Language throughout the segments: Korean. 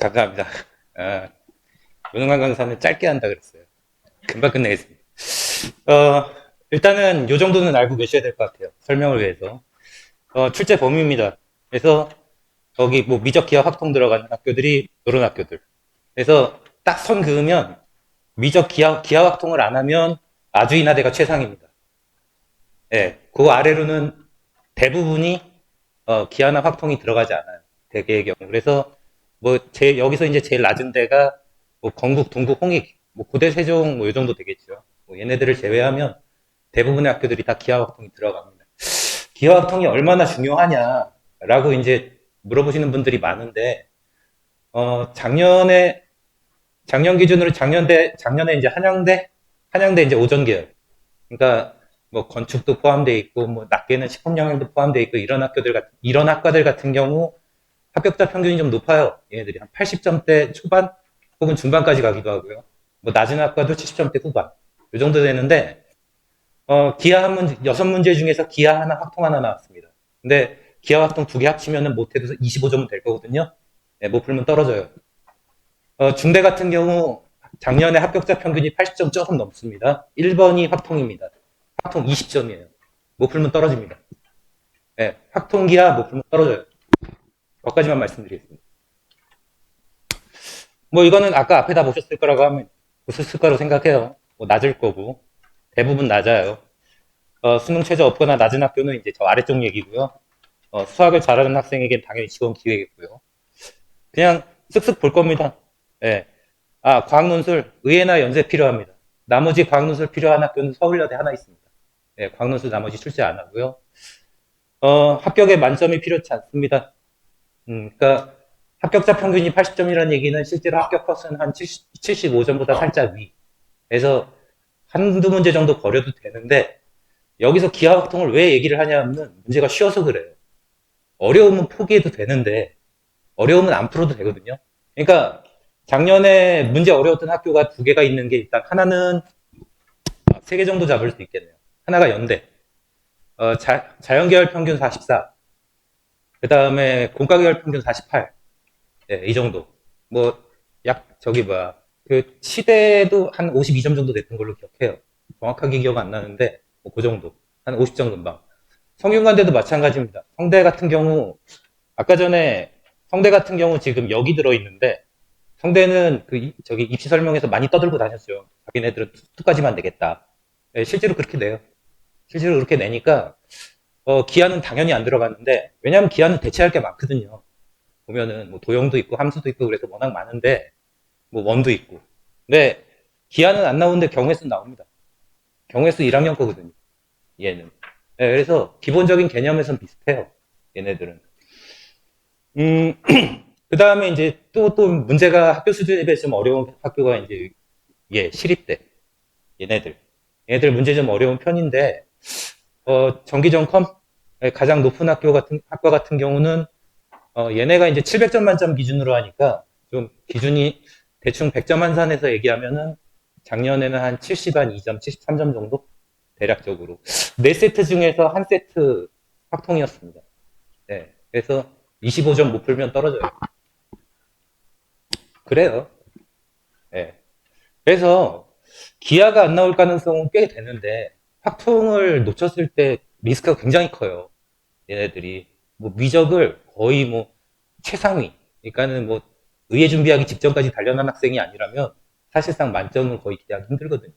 감사합니다. 아, 무능한 강사는 짧게 한다 그랬어요. 금방 끝내겠습니다. 어, 일단은 요 정도는 알고 계셔야 될 것 같아요. 설명을 위해서. 어, 출제 범위입니다. 그래서 거기 뭐 미적 기하 확통 들어가는 학교들이 이런 학교들. 그래서 딱 선 그으면 미적 기하, 기하 확통을 안 하면 아주 인하대가 최상입니다. 예, 그 아래로는 대부분이 어, 기하나 확통이 들어가지 않아요. 대개의 경우. 그래서 뭐 제 여기서 이제 제일 낮은 데가 뭐 건국, 동국, 홍익, 뭐 고대, 세종 뭐이 정도 되겠죠. 뭐 얘네들을 제외하면 대부분의 학교들이 다 기하 확통이 들어갑니다. 기하 확통이 얼마나 중요하냐라고 이제 물어보시는 분들이 많은데 어 작년에 작년 기준으로 작년대 작년에 이제 한양대 한양대 이제 오전 계열 그러니까 뭐 건축도 포함되어 있고 뭐 낮게는 식품 영양도 포함되어 있고 이런 학교들 같은 이런 학과들 같은 경우 합격자 평균이 좀 높아요. 얘네들이 한 80점대 초반 혹은 중반까지 가기도 하고요. 뭐 낮은 학과도 70점대 후반 이 정도 되는데 어 기하 한 문제 여섯 문제 중에서 기하 하나 확통 하나 나왔습니다. 근데 기하 확통 두 개 합치면은 못해도 25점은 될 거거든요. 네, 못 풀면 떨어져요. 어, 중대 같은 경우 작년에 합격자 평균이 80점 조금 넘습니다. 1번이 확통입니다. 확통 20점이에요. 못 풀면 떨어집니다. 네, 확통기야 못 풀면 떨어져요. 거기까지만 말씀드리겠습니다. 뭐 이거는 아까 앞에 다 보셨을 거라고 하면 보셨을 거라고 생각해요. 뭐 낮을 거고 대부분 낮아요. 어, 수능 최저 없거나 낮은 학교는 이제 저 아래쪽 얘기고요. 어, 수학을 잘하는 학생에겐 당연히 지원 기회겠고요. 그냥 쓱쓱 볼 겁니다. 예. 아, 과학논술, 의예나 연세 필요합니다. 나머지 과학논술 필요한 학교는 서울여대 하나 있습니다. 예, 과학논술 나머지 출제 안 하고요. 어, 합격에 만점이 필요치 않습니다. 음, 그러니까 합격자 평균이 80점이라는 얘기는 실제로 합격 컷은 한 70, 75점보다 살짝 위. 그래서 한두 문제 정도 버려도 되는데 여기서 기하학통을 왜 얘기를 하냐면 문제가 쉬워서 그래요. 어려우면 포기해도 되는데 어려우면 안 풀어도 되거든요. 그러니까 작년에 문제 어려웠던 학교가 두 개가 있는 게 일단 하나는 세 개 정도 잡을 수 있겠네요. 하나가 연대. 어, 자, 자연계열 평균 44. 그 다음에 공과계열 평균 48. 네, 이 정도. 뭐, 약, 저기 뭐야. 그, 시대도 한 52점 정도 됐던 걸로 기억해요. 정확하게 기억 안 나는데, 뭐, 그 정도. 한 50점 금방. 성균관대도 마찬가지입니다. 성대 같은 경우, 아까 전에 성대 같은 경우 지금 여기 들어있는데, 성대는 그, 이- 저기 입시 설명에서 많이 떠들고 다녔어요. 자기네들은 툭까지만 되겠다. 네, 실제로 그렇게 돼요. 실제로 그렇게 내니까, 어, 기하는 당연히 안 들어갔는데, 왜냐하면 기하는 대체할 게 많거든요. 보면은 뭐 도형도 있고 함수도 있고 그래서 워낙 많은데, 뭐 원도 있고. 근데 기하는 안 나오는데 경우의 수 나옵니다. 경우의 수 1학년 거거든요. 얘는. 네, 그래서 기본적인 개념에선 비슷해요. 얘네들은. 음, 그 다음에 이제 또, 또 문제가 학교 수준에 좀 어려운 학교가 이제, 예, 시립대. 얘네들. 얘네들 문제 좀 어려운 편인데, 어, 정기전컴? 예, 가장 높은 학교 같은, 학과 같은 경우는, 어, 얘네가 이제 700점 만점 기준으로 하니까, 좀 기준이 대충 100점 한산해서 얘기하면은, 작년에는 한 70, 한 2점, 73점 정도? 대략적으로. 네 세트 중에서 한 세트 확통이었습니다. 네. 그래서 25점 못 풀면 떨어져요. 그래요. 예. 그래서 기아가 안 나올 가능성은 꽤 되는데 확통을 놓쳤을 때 리스크가 굉장히 커요. 얘네들이 뭐 미적을 거의 뭐 최상위. 그러니까는 뭐 의예 준비하기 직전까지 단련한 학생이 아니라면 사실상 만점은 거의 기대하기 힘들거든요.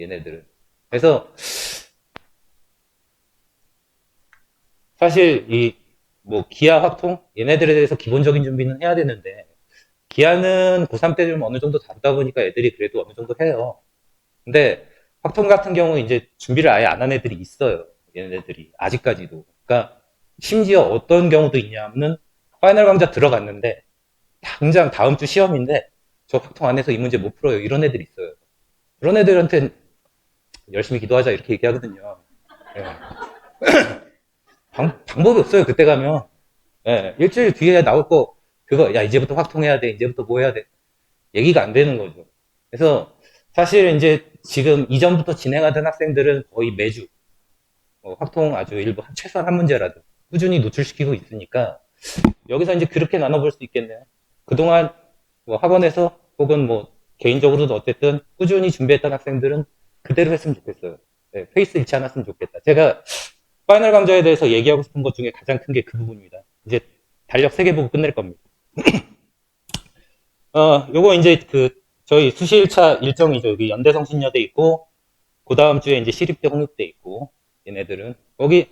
얘네들은. 그래서 사실 이 뭐 기아 확통 얘네들에 대해서 기본적인 준비는 해야 되는데 기아는 고3 때 좀 어느 정도 다루다 보니까 애들이 그래도 어느 정도 해요. 근데 확통 같은 경우 이제 준비를 아예 안 한 애들이 있어요. 얘네들이 아직까지도. 그러니까 심지어 어떤 경우도 있냐면은 파이널 강좌 들어갔는데 당장 다음 주 시험인데 저 확통 안에서 이 문제 못 풀어요. 이런 애들이 있어요. 그런 애들한테 열심히 기도하자 이렇게 얘기하거든요. 예. 방, 방법이 없어요. 그때 가면. 예, 일주일 뒤에 나올 거 그거 야 이제부터 확통해야 돼. 이제부터 뭐 해야 돼. 얘기가 안 되는 거죠. 그래서 사실 이제 지금 이전부터 진행하던 학생들은 거의 매주 어, 확통 아주 일부 한- 최소한 한 문제라도 꾸준히 노출시키고 있으니까 여기서 이제 그렇게 나눠볼 수 있겠네요. 그동안 뭐 학원에서 혹은 뭐 개인적으로도 어쨌든 꾸준히 준비했던 학생들은 그대로 했으면 좋겠어요. 네, 페이스 잃지 않았으면 좋겠다. 제가 파이널 강좌에 대해서 얘기하고 싶은 것 중에 가장 큰 게 그 부분입니다. 이제 달력 3개 보고 끝낼 겁니다. 어, 요거 이제 그 저희 수시 1차 일정이죠. 여기 연대성신여대 있고 그 다음 주에 이제 시립대 홍익대 있고 얘네들은 거기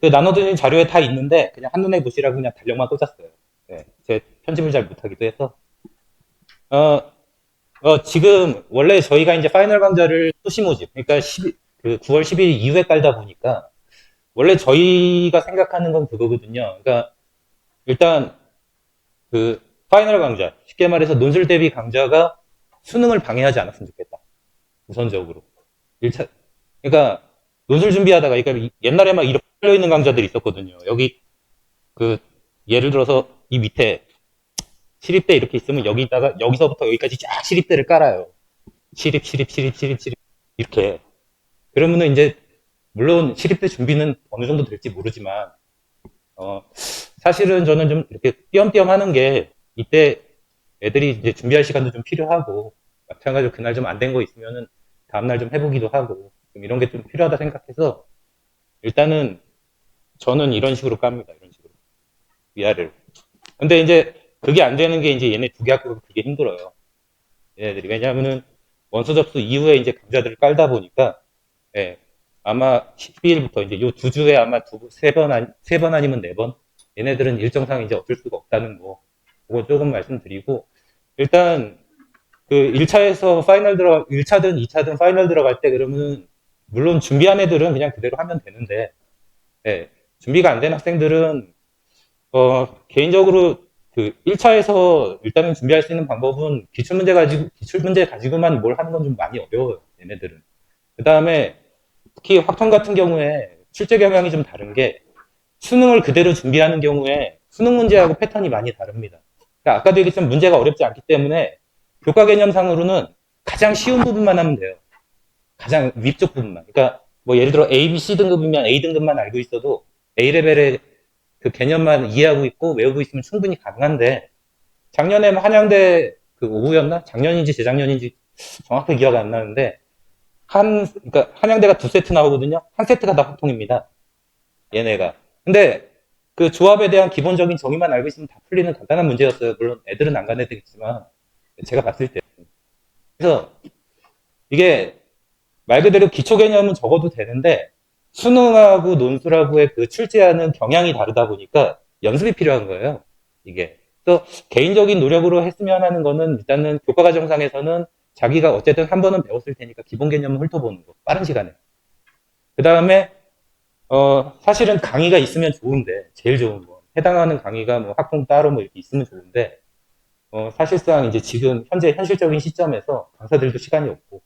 그 나눠드린 자료에 다 있는데 그냥 한눈에 보시라고 그냥 달력만 꽂았어요. 네, 제 편집을 잘 못하기도 해서 어, 어, 지금 원래 저희가 이제 파이널 강좌를 수시 모집 그러니까 10, 그 9월 10일 이후에 깔다 보니까 원래 저희가 생각하는 건 그거거든요. 그러니까 일단 그 파이널 강좌 쉽게 말해서 논술 대비 강좌가 수능을 방해하지 않았으면 좋겠다. 우선적으로 1차 그러니까 논술 준비하다가 그러니까 이- 옛날에 막 이렇게 깔려 있는 강좌들이 있었거든요. 여기 그 예를 들어서 이 밑에 시립대 이렇게 있으면 여기다가 여기서부터 여기까지 쫙 시립대를 깔아요. 시립 시립 시립 시립 시립 이렇게 그러면은 이제 물론 시립대 준비는 어느 정도 될지 모르지만 어 사실은 저는 좀 이렇게 띄엄띄엄 하는 게 이때 애들이 이제 준비할 시간도 좀 필요하고 마찬가지로 그날 좀 안 된 거 있으면은 다음날 좀 해보기도 하고 좀 이런 게 좀 필요하다 생각해서 일단은 저는 이런 식으로 깝니다. 이런 식으로 위아래로. 근데 이제 그게 안 되는 게 이제 얘네 두 개 학교가 그게 힘들어요. 얘네들이 왜냐하면은 원서 접수 이후에 이제 강좌들을 깔다 보니까 예, 아마 12일부터 이제 요 두 주에 아마 두, 세 번, 아니, 세번 아니면 네 번. 얘네들은 일정상 이제 어쩔 수가 없다는 거. 그거 조금 말씀드리고. 일단, 그 1차에서 파이널 들어, 1차든 2차든 파이널 들어갈 때 그러면, 물론 준비한 애들은 그냥 그대로 하면 되는데, 예, 준비가 안 된 학생들은, 어, 개인적으로 그 1차에서 일단은 준비할 수 있는 방법은 기출문제 가지고, 기출문제 가지고만 뭘 하는 건 좀 많이 어려워요. 얘네들은. 그 다음에 특히 확통 같은 경우에 출제 경향이 좀 다른 게 수능을 그대로 준비하는 경우에 수능 문제하고 패턴이 많이 다릅니다. 그러니까 아까도 얘기했지만 문제가 어렵지 않기 때문에 교과 개념상으로는 가장 쉬운 부분만 하면 돼요. 가장 위쪽 부분만. 그러니까 뭐 예를 들어 A, B, C 등급이면 A 등급만 알고 있어도 A 레벨의 그 개념만 이해하고 있고 외우고 있으면 충분히 가능한데 작년에 뭐 한양대 그 오후였나? 작년인지 재작년인지 정확히 기억 안 나는데 한, 그러니까 한양대가 두 세트 나오거든요. 한 세트가 다 확통입니다. 얘네가. 근데 그 조합에 대한 기본적인 정의만 알고 있으면 다 풀리는 간단한 문제였어요. 물론 애들은 안 가내되겠지만 제가 봤을 때. 그래서 이게 말 그대로 기초 개념은 적어도 되는데 수능하고 논술하고의 그 출제하는 경향이 다르다 보니까 연습이 필요한 거예요. 이게. 그래서 개인적인 노력으로 했으면 하는 거는 일단은 교과 과정상에서는 자기가 어쨌든 한 번은 배웠을 테니까 기본 개념을 훑어보는 거. 빠른 시간에. 그 다음에, 어, 사실은 강의가 있으면 좋은데, 제일 좋은 거. 해당하는 강의가 뭐 학통 따로 뭐 이렇게 있으면 좋은데, 어, 사실상 이제 지금 현재 현실적인 시점에서 강사들도 시간이 없고,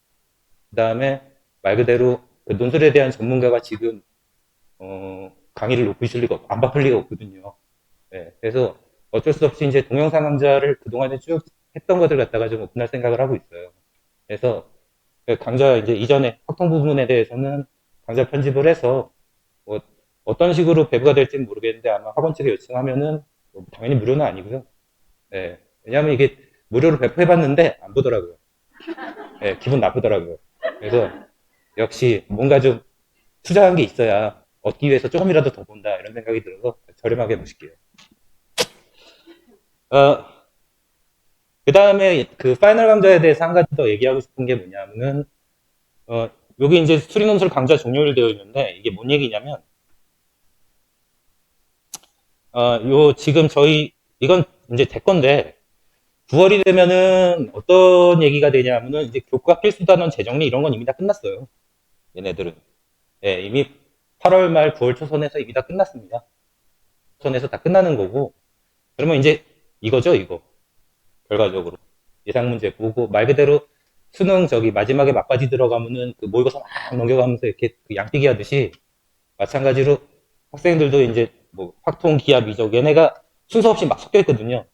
그 다음에 말 그대로 그 논술에 대한 전문가가 지금, 어, 강의를 있을 리가, 없- 안 바쁠 리가 없거든요. 네, 그래서 어쩔 수 없이 이제 동영상 강좌를 그동안에 쭉 했던 것들 갖다가 좀 오픈할 생각을 하고 있어요. 그래서 그 강좌 이제 이전에 확통 부분에 대해서는 강좌 편집을 해서 뭐 어떤 식으로 배부가 될지는 모르겠는데 아마 학원 측에 요청하면은 뭐 당연히 무료는 아니고요. 네, 왜냐하면 이게 무료로 배포해봤는데 안 보더라고요. 네, 기분 나쁘더라고요. 그래서 역시 뭔가 좀 투자한 게 있어야 얻기 위해서 조금이라도 더 본다 이런 생각이 들어서 저렴하게 보실게요. 어, 그 다음에 그 파이널 강좌에 대해서 한 가지 더 얘기하고 싶은 게 뭐냐면은, 어, 여기 이제 수리논술 강좌 종료일 되어 있는데, 이게 뭔 얘기냐면, 어, 요, 지금 저희, 이건 이제 될 건데, 9월이 되면은 어떤 얘기가 되냐면은, 이제 교과 필수 단원 재정리 이런 건 이미 다 끝났어요. 얘네들은. 예, 이미 8월 말 9월 초선에서 이미 다 끝났습니다. 초선에서 다 끝나는 거고, 그러면 이제 이거죠, 이거. 결과적으로 예상 문제 보고 말 그대로 수능 저기 마지막에 막바지 들어가면은 그 모의고사 막 넘겨가면서 이렇게 그 양뛰기 하듯이 마찬가지로 학생들도 이제 뭐 확통 기하 미적 얘네가 순서 없이 막 섞여 있거든요.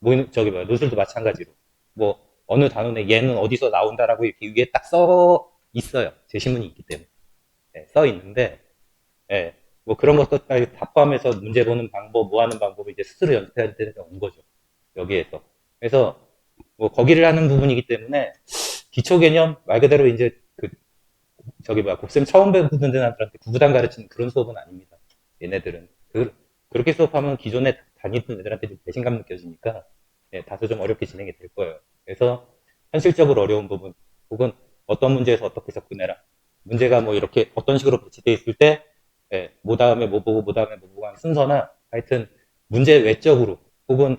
모의 저기 뭐야 노술도 마찬가지로 뭐 어느 단원에 얘는 어디서 나온다라고 이렇게 위에 딱 써 있어요. 제시문이 있기 때문에 예, 써 있는데 예, 뭐 그런 것까지 다 포함해서 문제 보는 방법, 뭐 하는 방법을 이제 스스로 연습해야 되는 온 거죠. 여기에서. 그래서 뭐 거기를 하는 부분이기 때문에 기초 개념 말 그대로 이제 그 저기 뭐야 곡셈 처음 배우는 애들한테 구구단 가르치는 그런 수업은 아닙니다. 얘네들은 그, 그렇게 수업하면 기존에 다니던 애들한테 좀 배신감 느껴지니까 예, 다소 좀 어렵게 진행이 될 거예요. 그래서 현실적으로 어려운 부분 혹은 어떤 문제에서 어떻게 접근해라. 문제가 뭐 이렇게 어떤 식으로 배치되어 있을 때, 예, 뭐 다음에 뭐 보고, 뭐 다음에 뭐 보고 하는 순서나 하여튼 문제 외적으로 혹은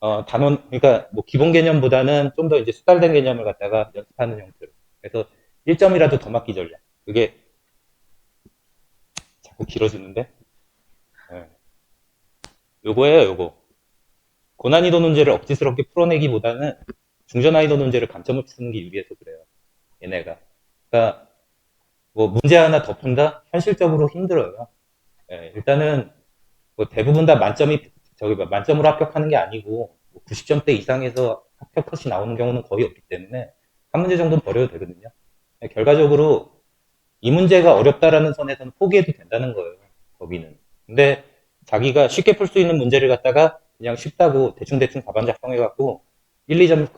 어, 단원, 그러니까 뭐 기본 개념보다는 좀 더 이제 수달된 개념을 갖다가 연습하는 형태로. 그래서 1점이라도 더 맞기 전략. 그게 자꾸 길어지는데? 예. 요거예요, 요거. 고난이도 문제를 억지스럽게 풀어내기보다는 중저난이도 문제를 감점 없이 쓰는 게 유리해서 그래요. 얘네가. 그러니까 뭐 문제 하나 더 푼다? 현실적으로 힘들어요. 예, 일단은 뭐 대부분 다 만점이 저기 뭐 만점으로 합격하는 게 아니고 90점대 이상에서 합격 컷이 나오는 경우는 거의 없기 때문에 한 문제 정도는 버려도 되거든요. 예, 결과적으로 이 문제가 어렵다라는 선에서는 포기해도 된다는 거예요. 거기는. 근데 자기가 쉽게 풀 수 있는 문제를 갖다가 그냥 쉽다고 대충대충 답안 작성해갖고 1, 2점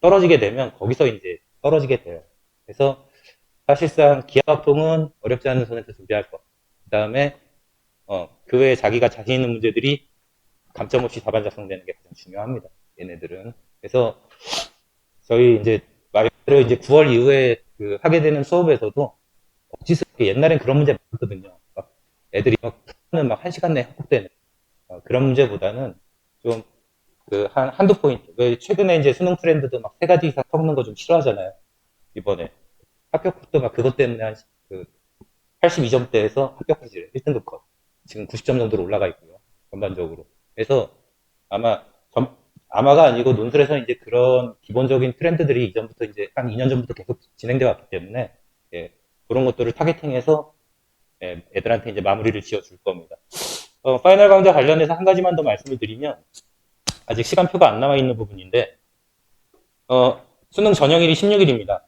떨어지게 되면 거기서 이제 떨어지게 돼요. 그래서 사실상 기하학통은 어렵지 않은 선에서 준비할 것. 그 다음에 어, 그 외에 자기가 자신 있는 문제들이 감점 없이 답안 작성되는 게 가장 중요합니다. 얘네들은. 그래서 저희 이제 말대로 이제 9월 이후에 그 하게 되는 수업에서도 억지스럽게 옛날엔 그런 문제 많거든요. 막 애들이 막푸 는 막 한 시간 내에 합격되는 어, 그런 문제보다는 좀 그 한 한두 포인트. 왜 최근에 이제 수능 트렌드도 막 세 가지 이상 섞는 거 좀 싫어하잖아요. 이번에 합격 컷도 막 그것 때문에 한 그 82점대에서 합격까지 1등급 컷. 지금 90점 정도로 올라가 있고요. 전반적으로. 그래서 아마 전- 아마가 아니고 논술에서 이제 그런 기본적인 트렌드들이 이전부터 이제 한 2년 전부터 계속 진행되어 왔기 때문에 예, 그런 것들을 타겟팅해서 예, 애들한테 이제 마무리를 지어 줄 겁니다. 어, 파이널 강좌 관련해서 한 가지만 더 말씀을 드리면 아직 시간표가 안 나와 있는 부분인데 어, 수능 전형일이 16일입니다.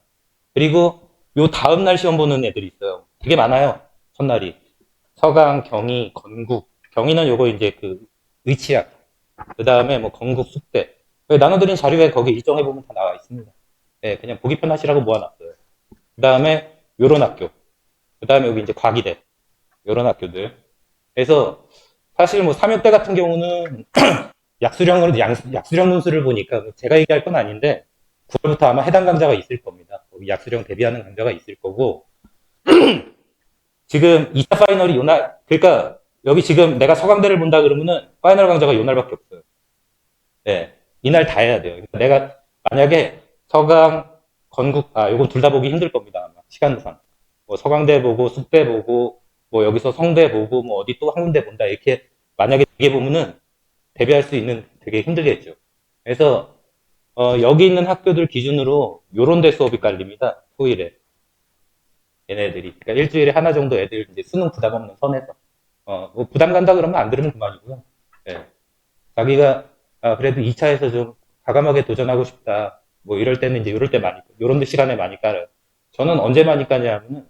그리고 요 다음 날 시험 보는 애들이 있어요. 되게 많아요. 첫날이. 서강, 경희, 건국. 경희는 요거 이제 그 의치학. 그 다음에 뭐 건국, 숙대. 나눠드린 자료에 거기 일정해 보면 다 나와 있습니다. 예, 그냥 보기 편하시라고 모아놨어요. 그 다음에 요런 학교. 그 다음에 여기 이제 과기대. 요런 학교들. 그래서 사실 뭐 삼육대 같은 경우는 약수령으로 양, 약수령 논술을 보니까 뭐 제가 얘기할 건 아닌데 9월부터 아마 해당 강좌가 있을 겁니다. 거기 약수령 대비하는 강좌가 있을 거고 지금 2차 파이널이 요날 그러니까 여기 지금 내가 서강대를 본다 그러면은 파이널 강좌가 요날밖에 없어요. 네, 이날 다 해야 돼요. 그러니까 내가 만약에 서강, 건국 아 요건 둘 다 보기 힘들 겁니다. 아마 시간상 뭐 서강대 보고 숙대 보고 뭐 여기서 성대 보고 뭐 어디 또한 군데 본다 이렇게 만약에 되게 보면은 대비할 수 있는 되게 힘들겠죠. 그래서 어, 여기 있는 학교들 기준으로 요런 데 수업이 깔립니다. 토일에. 얘네들이. 그러니까 일주일에 하나 정도 애들 이제 수능 부담 없는 선에서. 어, 뭐 부담 간다 그러면 안 들으면 그만이고요. 예. 자기가, 아, 그래도 2차에서 좀 과감하게 도전하고 싶다. 뭐 이럴 때는 이제 요럴 때 많이, 요런 데 시간에 많이 깔아요. 저는 언제 많이 까냐 하면은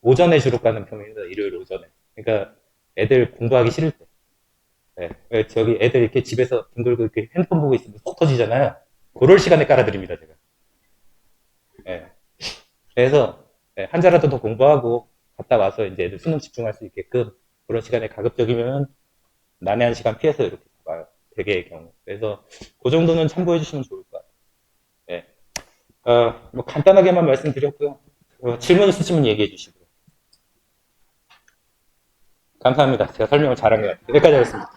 오전에 주로 까는 편입니다. 일요일 오전에. 그러니까 애들 공부하기 싫을 때. 예. 왜 저기 애들 이렇게 집에서 등 돌고 이렇게 핸드폰 보고 있으면 속 터지잖아요. 그럴 시간에 깔아드립니다, 제가. 예. 그래서, 예, 한 자라도 더 공부하고, 갔다 와서 이제 애들 수능 집중할 수 있게끔, 그런 시간에 가급적이면, 난해한 시간 피해서 이렇게 와요. 대개의 경우. 그래서, 그 정도는 참고해 주시면 좋을 것 같아요. 예. 어, 뭐, 간단하게만 말씀드렸고요. 어, 질문 있으시면 얘기해 주시고요. 감사합니다. 제가 설명을 잘한 것 같아요. 여기까지 하겠습니다.